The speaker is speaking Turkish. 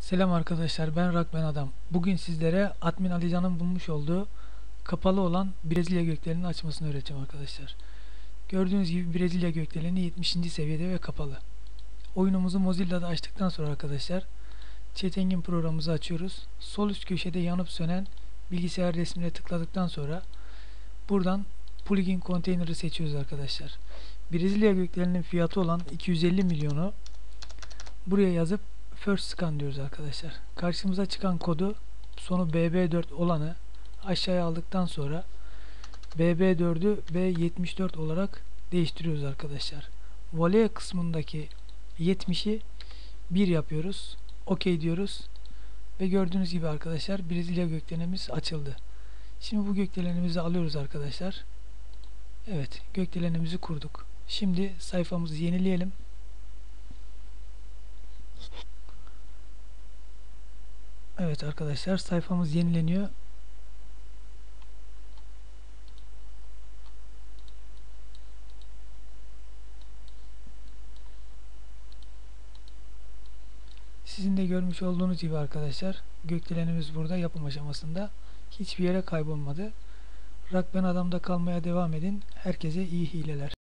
Selam arkadaşlar ben Rakben Adam. Bugün sizlere Admin Alican'ın bulmuş olduğu kapalı olan Brezilya gökdeleni açmasını öğreteceğim arkadaşlar. Gördüğünüz gibi Brezilya gökdeleni 70. seviyede ve kapalı. Oyunumuzu Mozilla'da açtıktan sonra arkadaşlar Chatengin programımızı açıyoruz. Sol üst köşede yanıp sönen bilgisayar resmine tıkladıktan sonra buradan plugin konteynerı seçiyoruz arkadaşlar. Brezilya gökdeleninin fiyatı olan 250 milyonu buraya yazıp first scan diyoruz arkadaşlar. Karşımıza çıkan kodu sonu BB4 olanı aşağıya aldıktan sonra BB4'ü B74 olarak değiştiriyoruz arkadaşlar. Voley kısmındaki 70'i 1 yapıyoruz. OK diyoruz. Ve gördüğünüz gibi arkadaşlar Brezilya gökdelenimiz açıldı. Şimdi bu gökdelenimizi alıyoruz arkadaşlar. Evet gökdelenimizi kurduk. Şimdi sayfamızı yenileyelim. Evet arkadaşlar sayfamız yenileniyor. Sizin de görmüş olduğunuz gibi arkadaşlar gökdelenimiz burada yapım aşamasında hiçbir yere kaybolmadı. Rakben adamda kalmaya devam edin. Herkese iyi hileler.